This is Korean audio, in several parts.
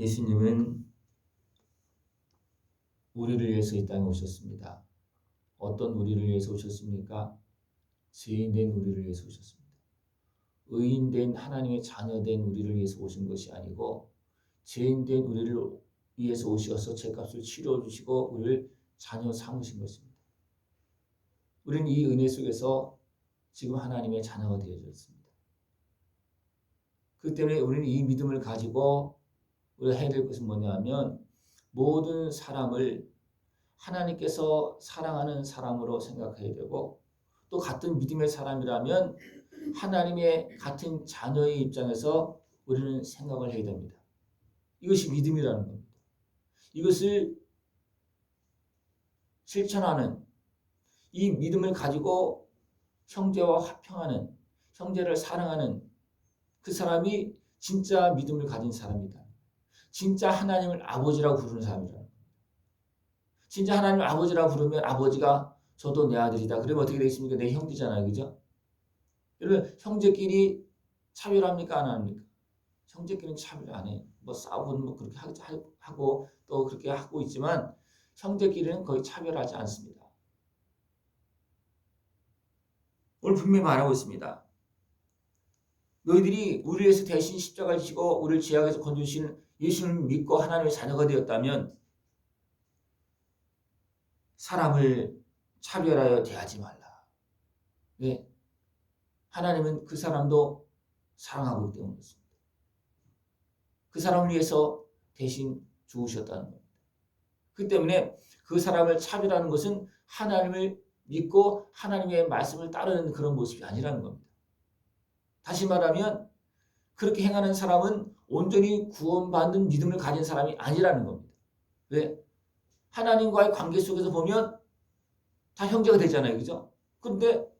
예수님은 우리를 위해서 이 땅에 오셨습니다. 어떤 우리를 위해서 오셨습니까? 죄인된 우리를 위해서 오셨습니다. 의인된 하나님의 자녀된 우리를 위해서 오신 것이 아니고 죄인된 우리를 위해서 오셔서 죄값을 치러 주시고 우리를 자녀 삼으신 것입니다. 우리는 이 은혜 속에서 지금 하나님의 자녀가 되어졌습니다. 그 때문에 우리는 이 믿음을 가지고 우리가 해야 될 것은 뭐냐면 모든 사람을 하나님께서 사랑하는 사람으로 생각해야 되고 또 같은 믿음의 사람이라면 하나님의 같은 자녀의 입장에서 우리는 생각을 해야 됩니다. 이것이 믿음이라는 겁니다. 이것을 실천하는 이 믿음을 가지고 형제와 화평하는 형제를 사랑하는 그 사람이 진짜 믿음을 가진 사람이다. 진짜 하나님을 아버지라고 부르는 사람이다. 진짜 하나님 아버지라고 부르면 아버지가 저도 내 아들이다. 그러면 어떻게 되겠습니까? 내 형제잖아요. 그죠? 여러분 형제끼리 차별합니까? 안 합니까? 형제끼리는 차별 안 해. 뭐 싸우고는 뭐 그렇게 하고 또 그렇게 하고 있지만 형제끼리는 거의 차별하지 않습니다. 오늘 분명히 말하고 있습니다. 너희들이 우리를 위해서 대신 십자가를 지고 우리를 죄악에서 건져주신 예수를 믿고 하나님의 자녀가 되었다면 사람을 차별하여 대하지 말라. 왜? 하나님은 그 사람도 사랑하고 있기 때문에 그렇습니다. 그 사람을 위해서 대신 죽으셨다는 겁니다. 그 때문에 그 사람을 차별하는 것은 하나님을 믿고 하나님의 말씀을 따르는 그런 모습이 아니라는 겁니다. 다시 말하면 그렇게 행하는 사람은 온전히 구원받는 믿음을 가진 사람이 아니라는 겁니다. 왜? 하나님과의 관계 속에서 보면 다 형제가 되잖아요. 그죠? 그런데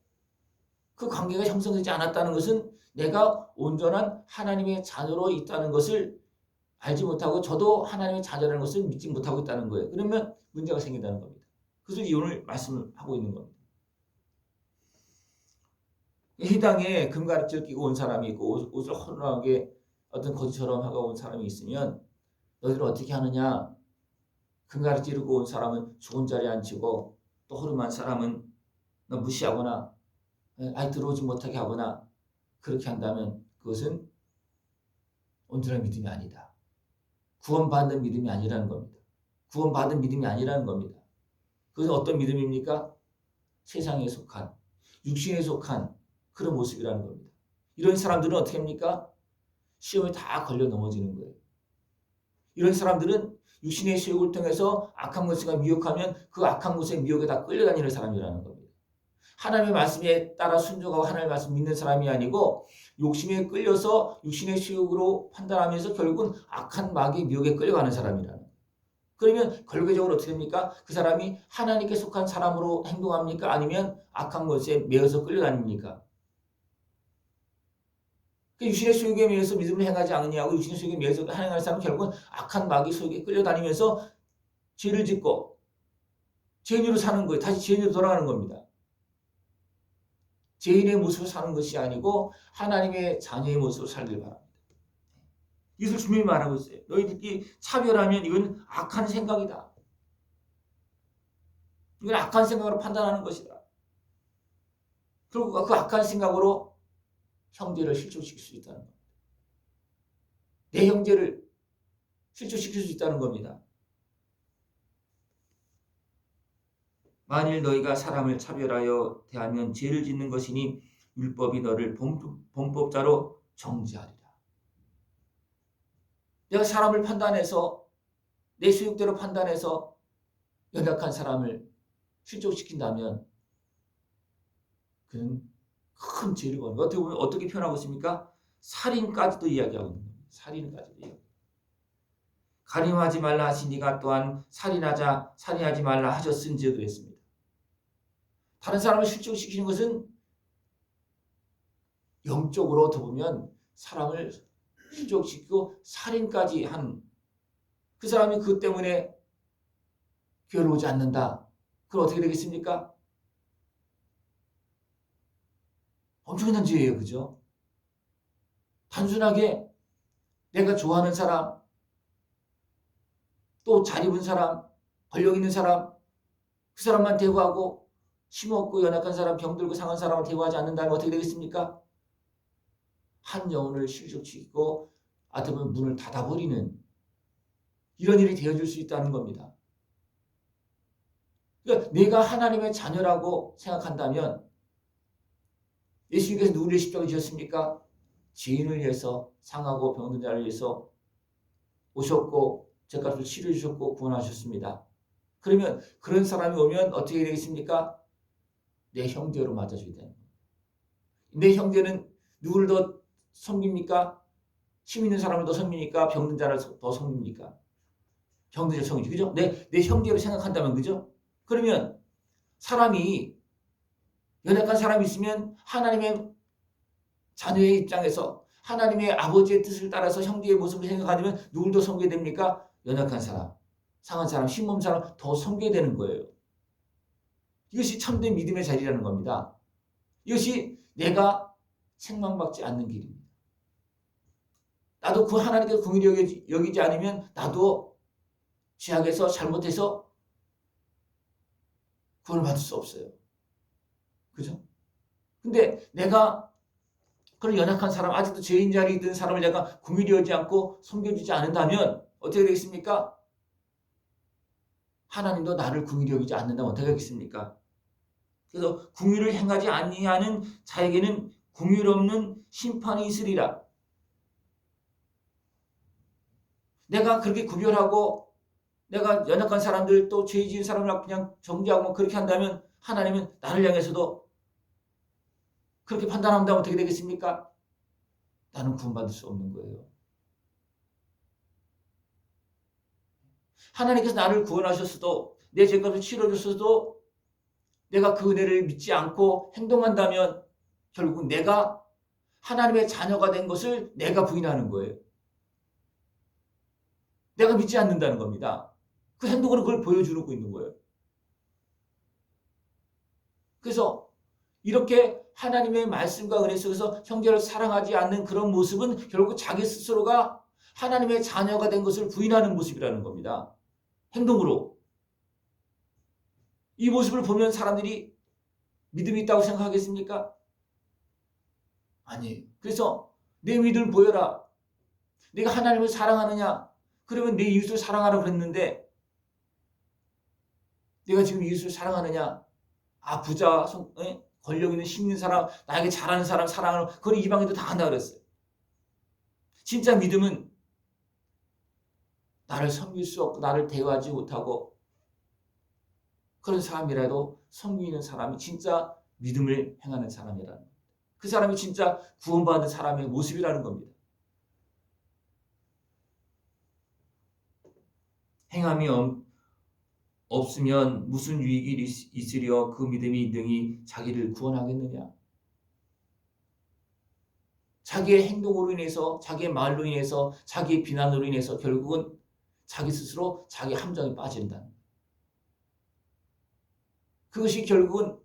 그 관계가 형성되지 않았다는 것은 내가 온전한 하나님의 자녀로 있다는 것을 알지 못하고 저도 하나님의 자녀라는 것을 믿지 못하고 있다는 거예요. 그러면 문제가 생긴다는 겁니다. 그래서 오늘 말씀을 하고 있는 겁니다. 해당에 금가락지를 끼고 온 사람이 있고 옷을 허름하게 어떤 거지처럼 하고 온 사람이 있으면 너희들 어떻게 하느냐? 금가락지 찌르고 온 사람은 좋은 자리에 앉히고 또 허름한 사람은 너 무시하거나 아예 들어오지 못하게 하거나 그렇게 한다면 그것은 온전한 믿음이 아니다. 구원받는 믿음이 아니라는 겁니다. 구원받은 믿음이 아니라는 겁니다. 그것은 어떤 믿음입니까? 세상에 속한, 육신에 속한 그런 모습이라는 겁니다. 이런 사람들은 어떻게 합니까? 시험에 다 걸려 넘어지는 거예요. 이런 사람들은 육신의 수욕을 통해서 악한 것을 미혹하면 그 악한 것의 미혹에 다 끌려다니는 사람이라는 겁니다. 하나님의 말씀에 따라 순종하고 하나님의 말씀 믿는 사람이 아니고 욕심에 끌려서 육신의 수욕으로 판단하면서 결국은 악한 마귀의 미혹에 끌려가는 사람이라는 거예요. 그러면 결과적으로 어떻게 됩니까? 그 사람이 하나님께 속한 사람으로 행동합니까? 아니면 악한 것에 매여서 끌려다닙니까? 그 육신의 수욕에 매여서 믿음을 행하지 않느냐고 육신의 수욕에 매여서 행하는 사람은 결국은 악한 마귀 속에 끌려다니면서 죄를 짓고 죄인으로 사는 거예요. 다시 죄인으로 돌아가는 겁니다. 죄인의 모습을 사는 것이 아니고 하나님의 자녀의 모습으로 살길 바랍니다. 이것을 주님이 말하고 있어요. 너희들이 차별하면 이건 악한 생각이다. 이건 악한 생각으로 판단하는 것이다. 그리고 그 악한 생각으로 형제를 실족시킬 수 있다는 겁니다. 내 형제를 실족시킬 수 있다는 겁니다. 만일 너희가 사람을 차별하여 대하면 죄를 짓는 것이니 율법이 너를 범법자로 정지하리라. 내가 사람을 판단해서 내 수욕대로 판단해서 연약한 사람을 실족시킨다면 그는 큰 죄를 거는 어떻게 보면 어떻게 표현하고 있습니까? 살인까지도 이야기하고 있는 겁니다. 살인까지도 이야기. 가림하지 말라 하시니가 또한 살인하자 살인하지 말라 하셨은지도 그랬습니다. 다른 사람을 실족시키는 것은 영적으로 어떻게 보면 사람을 실족시키고 살인까지 한 그 사람이 그 때문에 교회를 오지 않는다. 그럼 어떻게 되겠습니까? 엄청난 죄예요. 그죠? 단순하게 내가 좋아하는 사람, 또 잘 입은 사람, 권력 있는 사람, 그 사람만 대우하고 힘없고 연약한 사람, 병들고 상한 사람을 대우하지 않는다면 어떻게 되겠습니까? 한 영혼을 실족시키고 아드면 문을 닫아버리는 이런 일이 되어줄 수 있다는 겁니다. 그러니까 내가 하나님의 자녀라고 생각한다면 예수님께서 누구를 십자가 지었습니까? 죄인을 위해서 상하고 병든 자를 위해서 오셨고 죄값을 치러 주셨고 구원하셨습니다. 그러면 그런 사람이 오면 어떻게 되겠습니까? 내 형제로 맞아줘야 되는. 내 형제는 누구를 더 섬깁니까? 힘 있는 사람을 더 섬깁니까? 병든 자를 더 섬깁니까? 병든 자를 섬기지 그죠? 내, 내 형제로 생각한다면 그죠? 그러면 사람이 연약한 사람이 있으면 하나님의 자녀의 입장에서 하나님의 아버지의 뜻을 따라서 형제의 모습을 생각하면 누굴 더 섬겨야 됩니까? 연약한 사람, 상한 사람, 힘없는 사람 더 섬겨야 되는 거예요. 이것이 참된 믿음의 자리라는 겁니다. 이것이 내가 책망받지 않는 길입니다. 나도 그 하나님께서 궁일이 여기지, 여기지 않으면 나도 죄악에서 잘못해서 구원을 받을 수 없어요. 그죠? 근데 내가 그런 연약한 사람, 아직도 죄인 자리에 있는 사람을 내가 궁일이 여지 않고 섬겨주지 않는다면 어떻게 되겠습니까? 하나님도 나를 궁일이 여기지 않는다면 어떻게 하겠습니까? 그래서 궁유를 행하지 아니하는 자에게는 궁율 없는 심판이 있으리라. 내가 그렇게 구별하고 내가 연약한 사람들 또 죄 지은 사람을 그냥 정죄하고 뭐 그렇게 한다면 하나님은 나를 향해서도 그렇게 판단한다면 어떻게 되겠습니까? 나는 구원받을 수 없는 거예요. 하나님께서 나를 구원하셨어도 내 죄값을 치러줬어도 내가 그 은혜를 믿지 않고 행동한다면 결국 내가 하나님의 자녀가 된 것을 내가 부인하는 거예요. 내가 믿지 않는다는 겁니다. 그 행동으로 그걸 보여주고 있는 거예요. 그래서 이렇게 하나님의 말씀과 은혜 속에서 형제를 사랑하지 않는 그런 모습은 결국 자기 스스로가 하나님의 자녀가 된 것을 부인하는 모습이라는 겁니다. 행동으로. 이 모습을 보면 사람들이 믿음이 있다고 생각하겠습니까? 아니에요. 그래서 내 믿음을 보여라. 내가 하나님을 사랑하느냐? 그러면 내 이웃을 사랑하라 그랬는데 내가 지금 이웃을 사랑하느냐? 아 부자, 성, 에? 권력 있는 힘 있는 사람, 나에게 잘하는 사람 사랑하는 그건 이방인도 다 한다 그랬어요. 진짜 믿음은 나를 섬길 수 없고 나를 대화하지 못하고 그런 사람이라도 섬기는 사람이 진짜 믿음을 행하는 사람이라는 겁니다. 그 사람이 진짜 구원받는 사람의 모습이라는 겁니다. 행함이 없으면 무슨 유익이 있으려 그 믿음이 능히 자기를 구원하겠느냐? 자기의 행동으로 인해서, 자기의 말로 인해서, 자기의 비난으로 인해서 결국은 자기 스스로 자기 함정에 빠진다. 그것이 결국은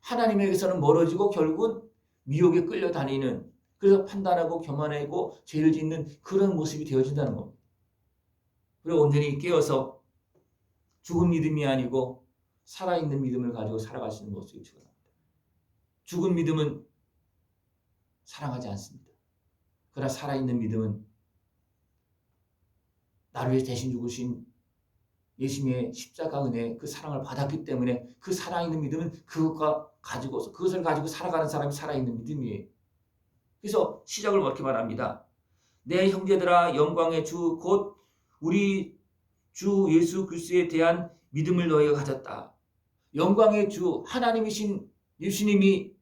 하나님에게서는 멀어지고 결국은 미혹에 끌려다니는 그래서 판단하고 교만하고 죄를 짓는 그런 모습이 되어진다는 겁니다. 그리고 온전히 깨어서 죽은 믿음이 아니고 살아있는 믿음을 가지고 있는 모습이 주어납니다. 죽은 믿음은 사랑하지 않습니다. 그러나 살아있는 믿음은 나를 위해 대신 죽으신 예수님의 십자가 은혜 그 사랑을 받았기 때문에 그 살아있는 믿음은 그것과 가지고서 그것을 가지고 살아가는 사람이 살아있는 믿음이에요. 그래서 시작을 이렇게 말합니다. 내 형제들아 영광의 주 곧 우리 주 예수 그리스도에 대한 믿음을 너희가 가졌다. 영광의 주 하나님이신 예수님이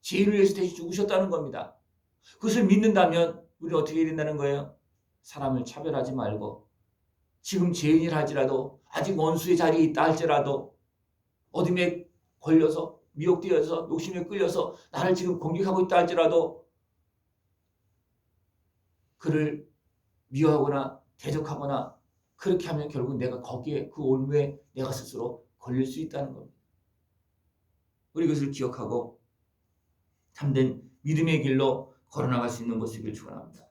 죄인을 위해서 대신 죽으셨다는 겁니다. 그것을 믿는다면 우리는 어떻게 된다는 거예요? 사람을 차별하지 말고 지금 죄인이라 할지라도 아직 원수의 자리에 있다 할지라도 어둠에 걸려서 미혹되어서 욕심에 끌려서 나를 지금 공격하고 있다 할지라도 그를 미워하거나 대적하거나 그렇게 하면 결국 내가 거기에 그 올무에 내가 스스로 걸릴 수 있다는 겁니다. 우리 그것을 기억하고 참된 믿음의 길로 걸어나갈 수 있는 모습을 축원합니다.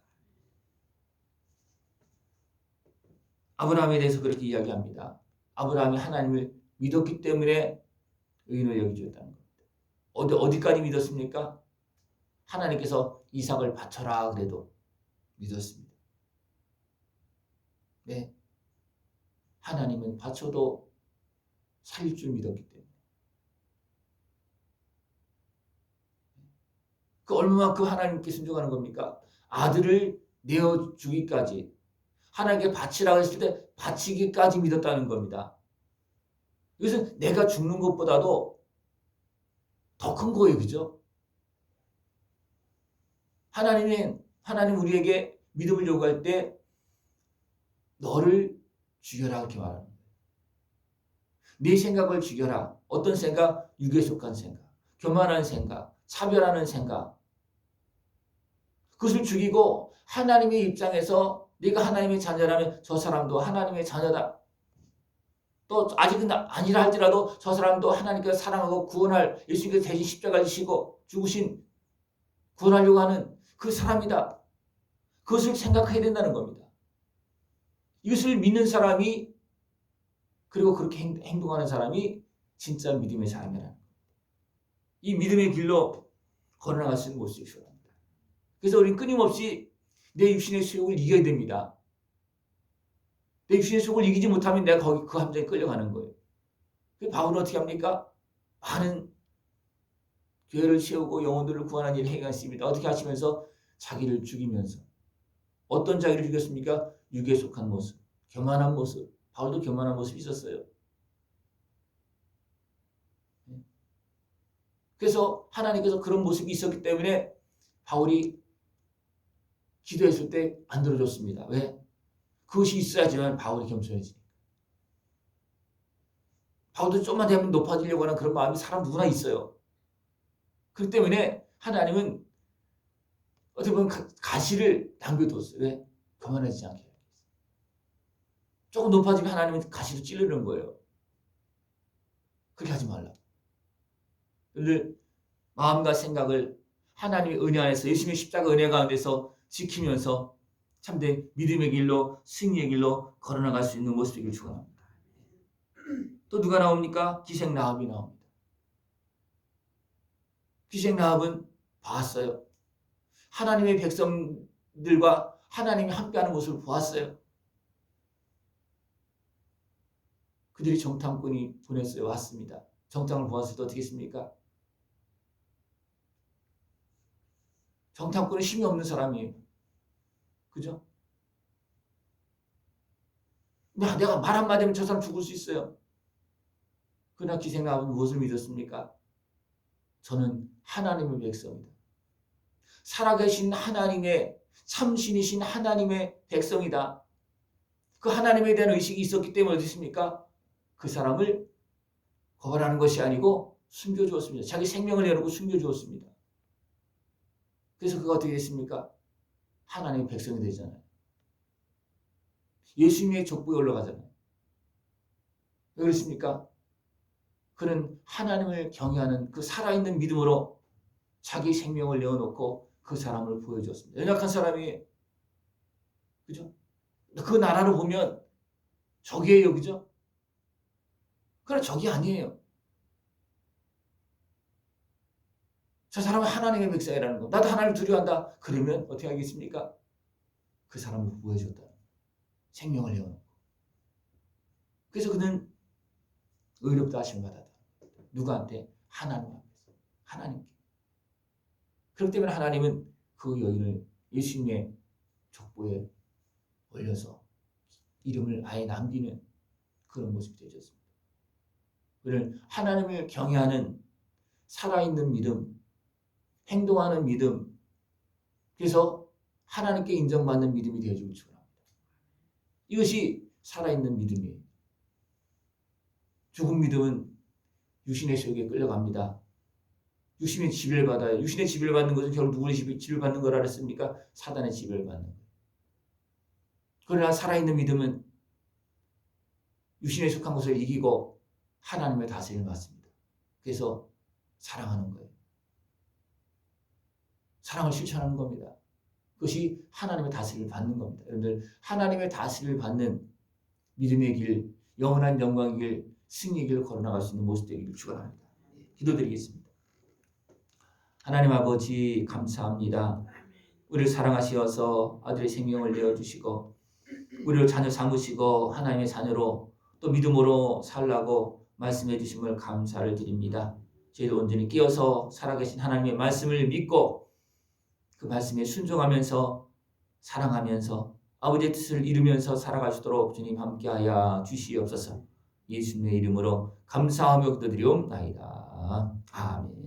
아브라함에 대해서 그렇게 이야기합니다. 아브라함이 하나님을 믿었기 때문에 의인을 여기주었다는 겁니다. 어디 어디까지 믿었습니까? 하나님께서 이삭을 바쳐라 그래도 믿었습니다. 네. 하나님은 바쳐도 살릴 줄 믿었기 때문에. 그 얼마만큼 하나님께 순종하는 겁니까? 아들을 내어 주기까지 하나님께 바치라고 했을 때 바치기까지 믿었다는 겁니다. 이것은 내가 죽는 것보다도 더 큰 거예요. 그죠? 하나님은 하나님 우리에게 믿음을 요구할 때 너를 죽여라 그렇게 말합니다. 네 생각을 죽여라. 어떤 생각? 육에 속한 생각, 교만한 생각, 차별하는 생각. 그것을 죽이고 하나님의 입장에서 네가 하나님의 자녀라면 저 사람도 하나님의 자녀다. 또 아직은 아니라 할지라도 저 사람도 하나님께서 사랑하고 구원할 예수님께서 대신 십자가를 지고 죽으신 구원하려고 하는 그 사람이다. 그것을 생각해야 된다는 겁니다. 이것을 믿는 사람이 그리고 그렇게 행동하는 사람이 진짜 믿음의 사람이라는. 이 믿음의 길로 걸어나갈 수 있는 모습이 필요합니다. 그래서 우리는 끊임없이 내 육신의 수욕을 이겨야 됩니다. 내 육신의 수욕을 이기지 못하면 내가 거기 그 함정에 끌려가는 거예요. 그 바울은 어떻게 합니까? 많은 교회를 세우고 영혼들을 구하는 일을 행하십니다. 어떻게 하시면서 자기를 죽이면서 어떤 자기를 죽였습니까? 육에 속한 모습, 교만한 모습. 바울도 교만한 모습이 있었어요. 그래서 하나님께서 그런 모습이 있었기 때문에 바울이 기도했을 때안 들어줬습니다. 왜? 그것이 있어야지만 바울이 겸손해지니까. 바울도 좀만 되면 높아지려고 하는 그런 마음이 사람 누구나 있어요. 그렇기 때문에 하나님은 어떻게 보면 가시를 남겨뒀어요. 왜? 교만하지 않게. 조금 높아지면 하나님은 가시로 찌르는 거예요. 그렇게 하지 말라. 늘 마음과 생각을 하나님의 은혜 안에서 예수님의 십자가 은혜 가운데서 지키면서 참된 믿음의 길로 승리의 길로 걸어나갈 수 있는 모습이길 축원합니다. 또 누가 나옵니까? 기생 나합이 나옵니다. 기생 나합은 봤어요. 하나님의 백성들과 하나님이 함께하는 모습을 보았어요. 그들이 정탐꾼이 보냈어요. 왔습니다. 정탐을 보았을 때 어떻게 했습니까? 정탐꾼은 힘이 없는 사람이에요. 그죠? 내가 말 한마디 하면 저 사람 죽을 수 있어요. 그러나 기생나무는 무엇을 믿었습니까? 저는 하나님의 백성이다. 살아계신 하나님의 참신이신 하나님의 백성이다. 그 하나님에 대한 의식이 있었기 때문에 어떻습니까? 그 사람을 거절하는 것이 아니고 숨겨주었습니다. 자기 생명을 내놓고 숨겨주었습니다. 그래서 그가 어떻게 됐습니까? 하나님의 백성이 되잖아요. 예수님의 족보에 올라가잖아요. 왜 그렇습니까? 그는 하나님을 경외하는 그 살아있는 믿음으로 자기 생명을 내어놓고 그 사람을 보여줬습니다. 연약한 사람이 그죠? 그 나라를 보면 적이에요, 그죠? 그러나 적이 아니에요. 저 사람은 하나님의 백성이라는 거. 나도 하나님을 두려워한다. 그러면 어떻게 하겠습니까? 그 사람을 구해줬다. 생명을 내어놓고. 그래서 그는 의롭다 하심 받았다. 누구한테? 하나님 앞에서. 하나님께. 그렇기 때문에 하나님은 그 여인을 예수님의 족보에 올려서 이름을 아예 남기는 그런 모습이 되어졌습니다. 그를 하나님을 경외하는 살아있는 믿음, 행동하는 믿음, 그래서 하나님께 인정받는 믿음이 되어주고 축원합니다. 이것이 살아있는 믿음이에요. 죽은 믿음은 유신의 세력에 끌려갑니다. 유신의 지배를 받아요. 유신의 지배를 받는 것은 결국 누구의 지배를 받는 거라 그랬습니까? 사단의 지배를 받는 거예요. 그러나 살아있는 믿음은 유신에 속한 것을 이기고 하나님의 다스림을 받습니다. 그래서 사랑하는 거예요. 사랑을 실천하는 겁니다. 그것이 하나님의 다스림을 받는 겁니다. 여러분들 하나님의 다스림을 받는 믿음의 길, 영원한 영광의 길, 승리의 길을 걸어나갈 수 있는 모습 되기를 축원합니다. 예, 기도드리겠습니다. 하나님 아버지 감사합니다. 우리를 사랑하시어서 아들의 생명을 내어주시고 우리를 자녀 삼으시고 하나님의 자녀로 또 믿음으로 살라고 말씀해 주심을 감사를 드립니다. 저희도 온전히 끼어서 살아계신 하나님의 말씀을 믿고 그 말씀에 순종하면서 사랑하면서 아버지의 뜻을 이루면서 있도록 주님 함께하여 주시옵소서. 예수님의 이름으로 감사하며 기도드리옵나이다. 아멘.